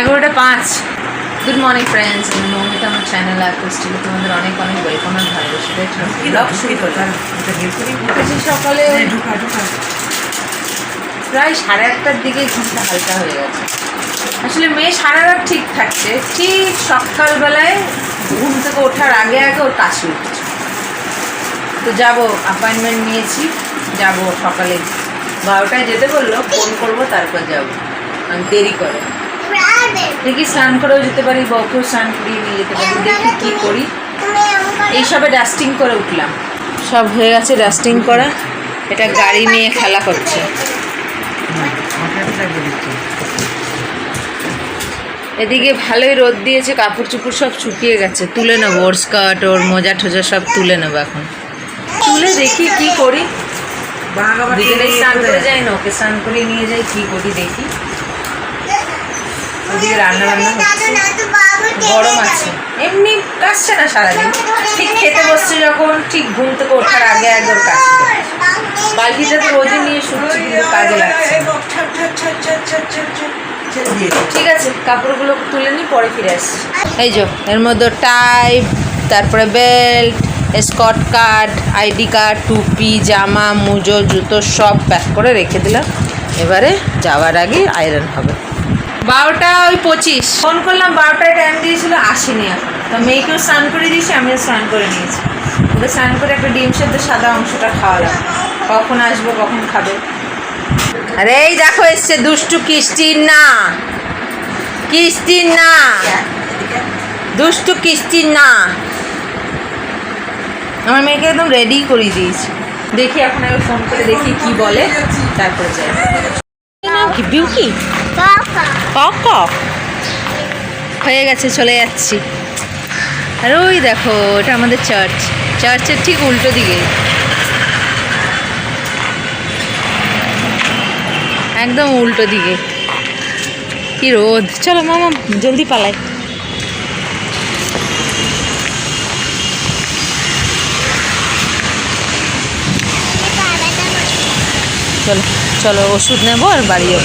এগারোটা পাঁচ। Good morning friends আমি মৌমিতা আমার চ্যানেল আর পোস্টিলে তোমাদের অনেক অনেক ওয়েলকাম আর ভালোবাসা। উঠেছি সকালে প্রায় সাড়ে আটটার দিকে ঘুমটা হালকা হয়ে গেছে। আসলে মেয়ে সারা রাত ঠিক থাকছে। ঠিক সকালবেলায় ঘুম থেকে ওঠার আগে আগে ওর কাশি উঠছে। তো যাব অ্যাপয়েন্টমেন্ট নিয়েছি। যাব সকালে বারোটায় যেতে বলল ফোন করব তারপর যাব। আমি দেরি করে দেখি স্নান করেও যেতে পারি বউকেও স্নান করিয়ে নিয়ে যেতে পারি? দেখি কী করি। এইসবে ডাস্টিং করে উঠলাম। সব হয়ে গেছে ডাস্টিং করা। এটা গাড়ি নিয়ে খেলা করছে। এদিকে ভালোই রোদ দিয়েছে কাপড় চুপড় সব শুকিয়ে গেছে। তুলে নেব ওর স্কার্ট ওর মোজা ঠোজা সব তুলে নেব এখন। তুলে দেখি কি করি। বিকেলে স্নান করে যাই না ওকে স্নান করে নিয়ে যাই কি করি দেখি। ওদিকে রান্না বান্না হচ্ছে। গরম আছে। এমনি কাশছে না সারাদিন। ঠিক খেতে বসছে যখন ঠিক ঘুম থেকে ওঠার আগে একবার কাশছে বালতিটা তো রোজই নিয়ে শুনছি কিন্তু কাজে লাগছে ঠিক আছে কাপড়গুলো তুলে নিই পরে ফিরে আসছি। এই যো এর মধ্যে টাই তারপরে belt scout card ID card টুপি জামা মুজো জুতো সব প্যাক করে রেখে দিলাম। এবারে যাওয়ার আগে আয়রন হবে। বারোটা ওই পঁচিশ। ফোন করলাম বারোটায় টাইম দিয়েছিল, আসেনি এখন। তো মেয়েকেও স্নান করে দিয়েছি, আমিও স্নান করে নিয়েছি। ওকে স্নান করে একটা ডিম সেদ্ধ সাদা অংশটা খাওয়ালাম। কখন আসব, কখন খাবে। আরে এই দেখো, এসছে দুষ্টু কিস্তির না। কিস্তির না। দুষ্টু কিস্তির না। আমার মেয়েকে একদম রেডি করে দিয়েছি। দেখি এখন আমি ফোন করে দেখি কি বলে, তারপরে যাই। নাম কি বিউটি কক হয়ে গেছে চলে যাচ্ছি। আর ওই দেখো এটা আমাদের চার্চ চার্চের ঠিক উল্টো দিকে। একদম উল্টো দিকে। কি রোদ। চলো মামা জলদি পালাই। চলো। চলো, ওষুধ নেব আর বাড়ি যাব।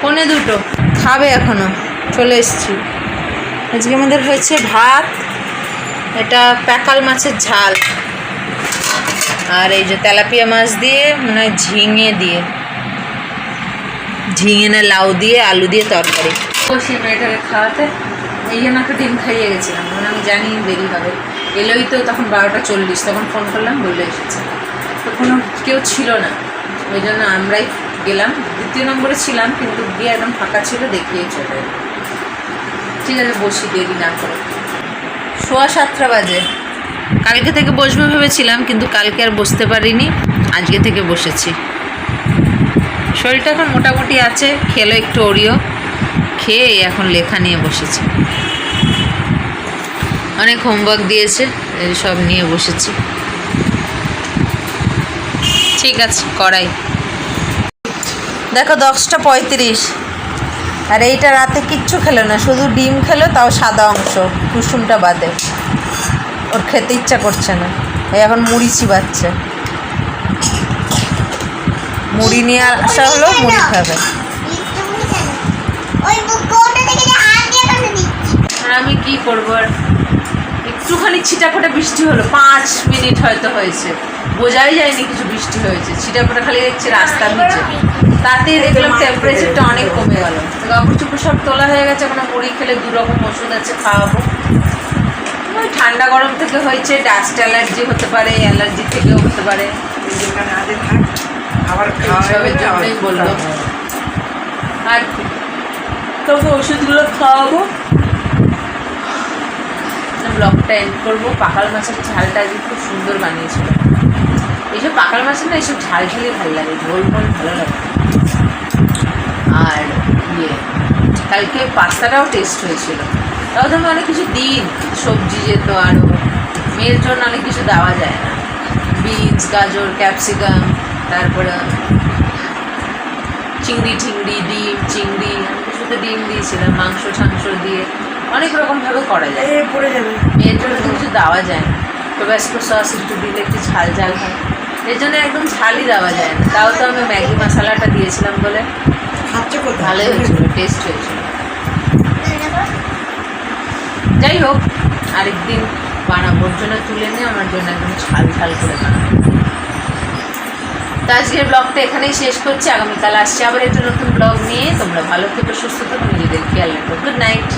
পনে দুটো। খাবে এখনও। চলে এসছি। আজকে আমাদের হয়েছে ভাত, এটা প্যাকাল মাছের ঝাল। আর এই যে তেলাপিয়া মাছ দিয়ে মানে ঝিঙে দিয়ে। ঝিঙে না লাউ দিয়ে, আলু দিয়ে তরকারি। বসে মেয়েটাকে খাওয়াতে। এই জন্য একটা ডিম খাইয়ে গেছিলাম। মানে আমি জানি দেরি হবে। এলোই তো তখন বারোটা চল্লিশ। তখন ফোন করলাম, বললে এসেছে। তো কোনো কেউ ছিল না। ওই জন্য আমরাই গেলাম। দ্বিতীয় নম্বরে ছিলাম, কিন্তু গিয়ে একদম ফাঁকা ছিল, দেখিয়ে চলে ঠিক আছে, বসি, দেরি না করে। সোয়া সাতটা বাজে। কালকে থেকে বসবো ভেবেছিলাম, কিন্তু কালকে আর বসতে পারিনি। আজকে থেকে বসেছি। শরীরটা এখন মোটামুটি আছে, খেলো একটু ওরিও। খেয়ে এখন লেখা নিয়ে বসেছি। অনেক হোমওয়ার্ক দিয়েছে সব নিয়ে বসেছি। ঠিক আছে, করাই। দেখো, দশটা পঁয়ত্রিশ। আর এইটা রাতে কিচ্ছু খেলো না, শুধু ডিম খেলো, তাও সাদা অংশ, কুসুমটা বাদে। ওর খেতে ইচ্ছা করছে না। এই এখন মুড়ি চিবাচ্ছে। মুড়ি নিয়ে আসা হলো, মুড়ি খাবে। আমি কি করব আর? একটুখানি ছিটাফোটা বৃষ্টি হলো পাঁচ মিনিট হয়তো হয়েছে। বোঝাই যায়নি কিছু বৃষ্টি হয়েছে ছিটাফোটা খালি দেখছি রাস্তার নিচে। তাতে দেখলাম টেম্পারেচারটা অনেক কমে গেল। কাপড় চুপড় সব তোলা হয়ে গেছে এখন মুড়ি খেলে দু রকম ওষুধ আছে খাওয়াবো। ঠান্ডা গরম থেকে হয়েছে ডাস্ট অ্যালার্জি হতে পারে অ্যালার্জি থেকেও হতে পারে। আবার জন্যই আর? তবু ওষুধগুলো খাওয়াবো। ব্লগটা এন্ড করব। পাকাল মাছের ঝালটা আজকে খুব সুন্দর বানিয়েছিল। এইসব পাকাল মাছের না এইসব ঝাল ঝালই ভালো লাগে, ঝোল ফোল ভালো লাগে। আর ইয়ে কালকে পাস্তাটাও টেস্ট হয়েছিল। তাও আমি অনেক কিছু দিন সবজি যেত আরও মেয়ের জন্য অনেক কিছু দেওয়া যায় না। বিনস, গাজর, ক্যাপসিকাম, তারপরে চিংড়ি, টিংড়ি, ডিম, চিংড়ি আমি তো ডিম দিয়েছিলাম, মাংস, টাংস দিয়ে। অনেক রকমভাবে করা যায়। পড়ে যাবে। মেয়ের জন্য কিছু দেওয়া যায় না। টোব্যাস্কো সস একটু দিলে একটু ঝাল ঝাল হয়। এর জন্য একদম ঝালই দেওয়া যায় না। তাও তো আমি ম্যাগি মশলাটা দিয়েছিলাম বলে। ভালোই হয়েছিল টেস্ট হয়েছিল। যাই হোক আরেকদিন বানাবো। ওর জন্য তুলে নিয়ে আমার জন্য একদম ঝাল ঝাল করে বানাবো। তো আজকের ব্লগটা এখানেই শেষ করছি। আগামীকাল আসছে আবার একটা নতুন ব্লগ নিয়ে। তোমরা ভালো থেকো সুস্থ থেকো নিজেদের খেয়াল রাখো। Good night